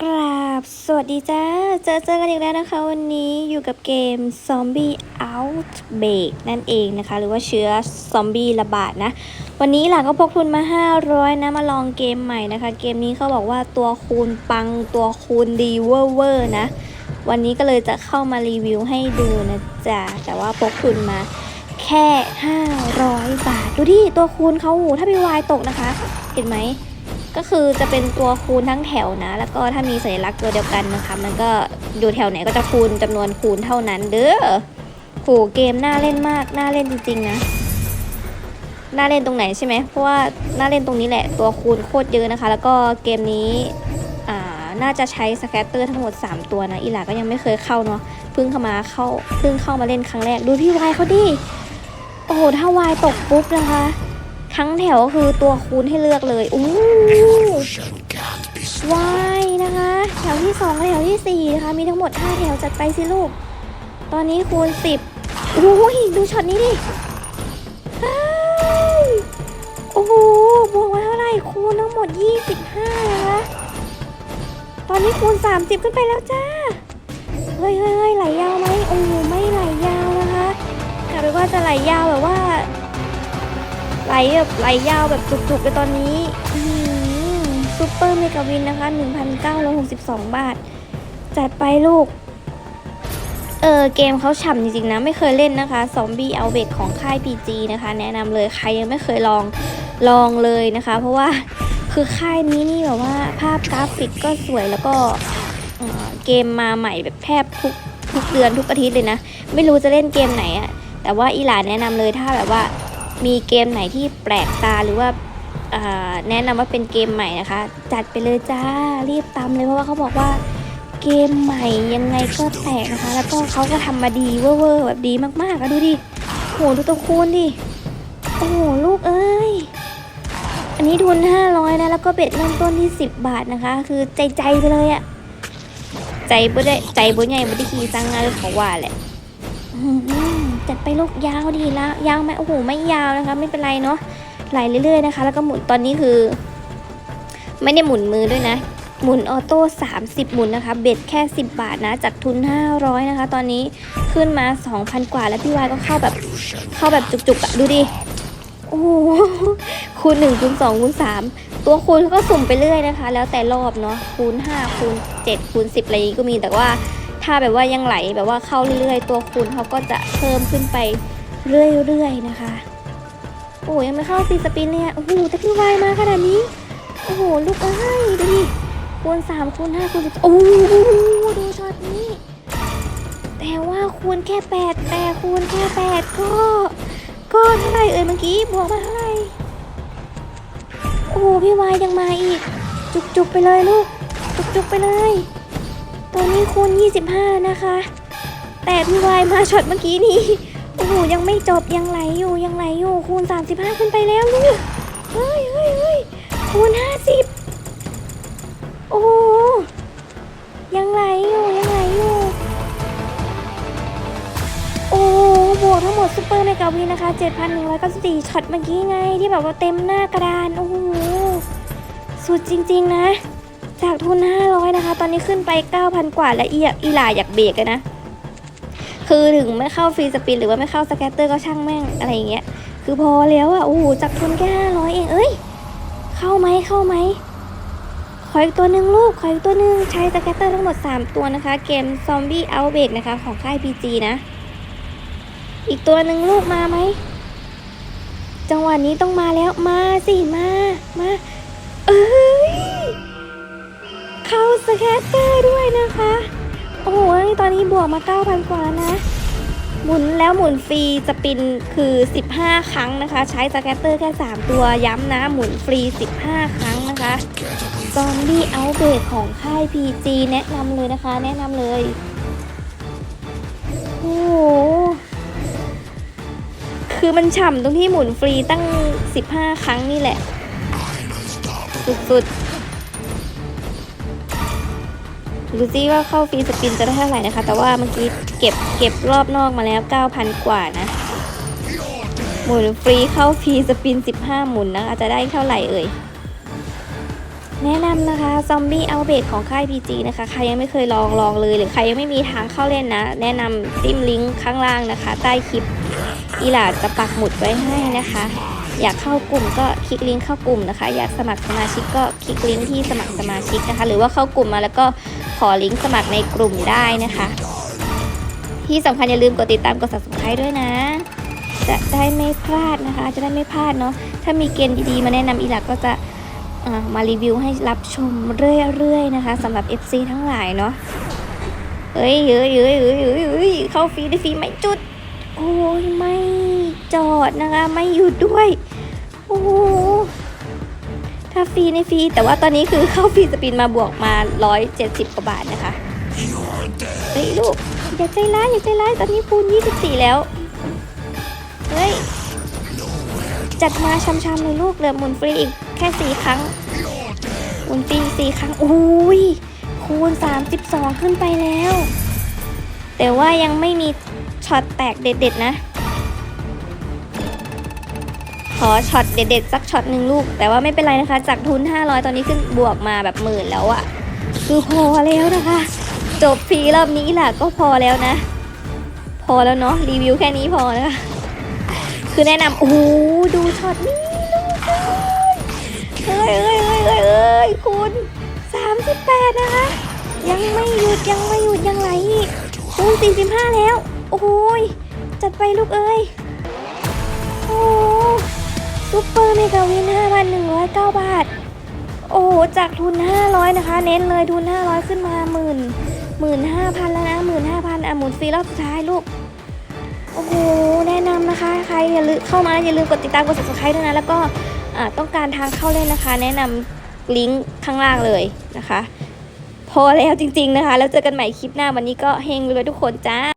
กราบ สวัสดีจ้า เจอเจอกันอีกแล้วนะคะ วันนี้อยู่กับเกม Zombie Outbreak นั่นเองนะคะ หรือว่าเชื้อซอมบี้ระบาดนะ วันนี้หล่ะก็พกทุนมา 500 นะ มาลองเกมใหม่นะคะ เกมนี้เขาบอกว่าตัวคูณปังตัวคูณดีเวอร์เวอร์นะ วันนี้ก็เลยจะเข้ามารีวิวให้ดูนะจ๊ะ แต่ว่าพกทุนมาแค่ 500 บาท ดูดิ ตัวคูณเขาถ้ามีวายตกนะคะ เห็นไหม ก็คือจะเป็นตัวคูณทั้งแถวนะ แล้วก็ถ้ามีสัญลักษณ์ตัวเดียวกันนะคะ มันก็อยู่แถวไหนก็จะคูณจำนวนคูณเท่านั้น เด้อโหเกมน่าเล่นมากน่าเล่นจริงๆนะน่าเล่นตรงไหนใช่ไหมเพราะว่าน่าเล่นตรงนี้แหละตัวคูณโคตรเยอะนะคะ แล้วก็เกมนี้อ่าน่าจะใช้สแกตเตอร์ทั้งหมด 3 ตัวนะอีหลาก็ยังไม่เคยเข้าเนาะเพิ่งเข้ามาเข้าเพิ่งเข้ามาเล่นครั้งแรก ดูพี่วายเขาดิโอ้โหถ้าวายตกปุ๊บนะคะ ทั้งแถวคือตัวคูณให้เลือกเลยอู้วายนะคะ แถวที่2กับแถวที่4นะคะมีทั้งหมด5แถวจัดไปสิลูก ตอนนี้คูณ10โอ้ยดูช็อตนี้ดิโอ้โหบวกมาเท่าไหร่คูณทั้งหมด25นะคะตอนนี้คูณ30ขึ้นไปแล้วจ้าเฮ้ยเฮ้ยไหลยาวไหมโอ้ไม่ไหลยาวนะคะกะไปว่าจะไหลยาวแบบว่า ไหลแบบไหลยาวแบบจุกๆเลยตอนนี้ซูเปอร์เมกาวินนะคะ 1,962 บาท จัดไปลูก เออเกมเขาฉ่ำจริงๆนะ ไม่เคยเล่นนะคะซอมบี้เอาเบกของค่าย PG นะคะ แนะนำเลยใครยังไม่เคยลองลองเลยนะคะ เพราะว่าคือค่ายนี้นี่แบบว่าภาพกราฟิกก็สวยแล้วก็เออเกมมาใหม่แบบแทบทุกทุกเดือนทุกอาทิตย์เลยนะ ไม่รู้จะเล่นเกมไหนอะแต่ว่าอีหลานแนะนำเลยถ้าแบบว่า มีเกมไหนที่แปลกตาหรือว่าแนะนำว่าเป็นเกมใหม่นะคะ จัดไปเลยจ้ารีบตามเลยเพราะว่าเขาบอกว่าเกมใหม่ยังไงก็แตกนะคะ แล้วก็เขาก็ทำมาดีเวอร์แบบดีมากๆอะดูดิโหดูตัวคูณดิโอ้โหลูกเอ้ยอันนี้ทุน500นะแล้วก็เบ็ดเริ่มต้นที่ 10 บาทนะคะ คือใจใจไปเลยอะใจบ่ได้ใจบ่ใหญ่บ่ได้ขี่สร้างงานเขาว่าแหละ จัดไปลูกยาวดีละยาวไหมโอ้โหไม่ยาวนะคะ ไม่เป็นไรเนาะไหลเรื่อยๆนะคะ แล้วก็หมุนตอนนี้คือ ไม่ได้หมุนมือด้วยนะ หมุนออโต้30 หมุนนะคะ เบ็ดแค่ 10 บาทนะ จากทุน 500 นะคะ ตอนนี้ขึ้นมา 2,000 กว่าแล้วพี่วายก็เข้าแบบเข้าแบบจุกๆอะดูดิโอ้โหคูณ1คูณ2คูณ3ตัวคูณก็สุ่มไปเรื่อยนะคะ แล้วแต่รอบเนาะคูณ5คูณ7คูณ10อะไรอย่างงี้ก็มีแต่ว่า ถ้าแบบว่ายังไหลแบบว่าเข้าเรื่อยๆ ตัวคูณเขาก็จะเพิ่มขึ้นไปเรื่อยๆนะคะ โอ้ยยังไม่เข้าซีสปินเลยอะโอ้โหแต่พี่วายมาขนาดนี้ โอ้โหลูกเอ้ยดูดิคูณสามคูณห้าคูณสิบโอ้โหดูช็อตนี้ แต่ว่าคูณแค่แปดแต่คูณแค่แปดก็ก็เท่าไหร่เอ่ยเมื่อกี้บวกมาเท่าไหร่โอ้พี่วายยังมาอีก จุกๆไปเลยลูก จุกๆไปเลย ตอนนี้คูณ25แล้วนะคะ แต่พี่วายมาช็อตเมื่อกี้นี้ โอ้โห ยังไม่จบ ยังไหลอยู่ ยังไหลอยู่ คูณ 35 ขึ้นไปแล้วลูก เฮ้ยเฮ้ยเฮ้ยคูณ 50 โอ้โห ยังไหลอยู่ ยังไหลอยู่ โอ้โหบวกทั้งหมดซุปเปอร์เมกาวีนะคะ 7,194ช็อตเมื่อกี้ไง ที่แบบว่าเต็มหน้ากระดาน โอ้โห สุดจริง ๆ นะ จากทุน 500 นะคะ ตอนนี้ขึ้นไป 9,000 กว่าและอีอีหลาอยากเบรกอะนะ คือถึงไม่เข้าฟรีสปินหรือว่าไม่เข้าสแกตเตอร์ก็ช่างแม่งอะไรอย่างเงี้ย คือพอแล้วอะโอ้โหจากทุนแค่500 เอง เอ้ย เข้าไหมเข้าไหมขออีกตัวหนึ่งลูกขออีกตัวหนึ่งใช้สแกตเตอร์ทั้งหมด 3 ตัวนะคะ เกม Zombie Outbreak นะคะ ของค่าย PG นะ อีกตัวหนึ่งลูกมาไหมจังหวะนี้ต้องมาแล้วมาสิมามา สแคตเตอร์ด้วยนะคะ โอ้โห ตอนนี้บวกมา 9,000 กว่าแล้วนะ หมุนแล้วหมุนฟรีสปินคือ 15 ครั้งนะคะ ใช้สแกตเตอร์แค่ 3 ตัวย้ำนะ หมุนฟรี 15 ครั้งนะคะซอมบี้เอาเบรของค่าย PG แนะนำเลยนะคะ แนะนำเลย โอ้โห คือมันฉ่ำตรงที่หมุนฟรีตั้ง 15 ครั้งนี่แหละ สุดๆ ดูซิว่าเข้าฟรีสปินจะได้เท่าไหร่นะคะ แต่ว่าเมื่อกี้เก็บเก็บรอบนอกมาแล้ว 9,000 กว่านะ หมุนฟรีเข้าฟรีสปิน 15 หมุนนะคะจจะได้เท่าไหร่เอ่ย แนะนำนะคะซอมบี้เอาเบดของค่าย PG นะคะ ใครยังไม่เคยลองลองเลย หรือใครยังไม่มีทางเข้าเล่นนะ แนะนำจิ้มลิงก์ข้างล่างนะคะ ใต้คลิปอีหลาจะปักหมุดไว้ให้นะคะ อยากเข้ากลุ่มก็คลิกลิงก์เข้ากลุ่มนะคะ อยากสมัครสมาชิกก็คลิกลิงก์ที่สมัครสมาชิกนะคะ หรือว่าเข้ากลุ่มมาแล้วก็ อลิงก์สมัครในกลุ่มได้นะคะ ที่สำคัญอย่าลืมกดติดตามกด subscribe ด้วยนะ จะได้ไม่พลาดนะคะ จะได้ไม่พลาดเนาะถ้ามีเกมดีๆมาแนะนำอีหลักก็จะามารีวิวให้รับชมเรื่อยๆนะคะสำหรับ FC ทั้งหลายเนาะเอ้ยเอ้ยเอ้ยเอ้ยเอ้ยเอ้ยเข้าฟรีได้ฟรีไม่จุด โอ้ยไม่จอดนะคะ ไม่หยุดด้วย โอ้ ถ้าฟรีในฟรี แต่ว่าตอนนี้คือเข้าฟรีสปินมาบวกมา 170กว่าบาทนะคะเฮ้ยลูกอย่าใจร้ายอย่าใจร้ายตอนนี้คูณ24 แล้ว เฮ้ย จัดมาช้ำๆเลยลูกเหลือหมุนฟรีอีกแค่สี่ครั้งหมุนฟรีสี่ครั้งอุ้ยคูณ 32 ขึ้นไปแล้ว แต่ว่ายังไม่มีช็อตแตกเด็ดๆนะ อช็อตเด็ดๆสักช็อตหนึ่งลูก แต่ว่าไม่เป็นไรนะคะ จากทุน 500 ตอนนี้ขึ้นบวกมาแบบหมื่นแล้วอะคือพอแล้วนะคะ จบฟรีรอบนี้แหละก็พอแล้วนะ พอแล้วเนาะรีวิวแค่นี้พอนะคะคือแนะนำโอ้โหดูช็อตนี้ลูกเอ้ยเอ้ยเอ้ยเอ้ยเอ้ยคุณ38 นะคะ ยังไม่หยุดยังไม่หยุดยังไหลอีกคูณ45 แล้ว โอ้ยจัดไปลูกเอ้ย ซุปเปอร์เมกาวิน 5,109 บาท โอ้โหจากทุน 500 นะคะ เน้นเลยทุน 500 ขึ้นมาหมื่นหมื่นห้าพันแล้วนะหมื่นห้าพันอะหมุนฟรีรอบสุดท้ายลูก โอ้โห แนะนำนะคะ ใครอย่าลืมเข้ามาอย่าลืมกดติดตามกด subscribe ด้วยนะ แล้วก็ต้องการทางเข้าเล่นนะคะ แนะนำลิงก์ข้างล่างเลยนะคะ พอแล้วจริง ๆนะคะ แล้วเจอกันใหม่คลิปหน้าวันนี้ก็เฮงเลยทุกคนจ้า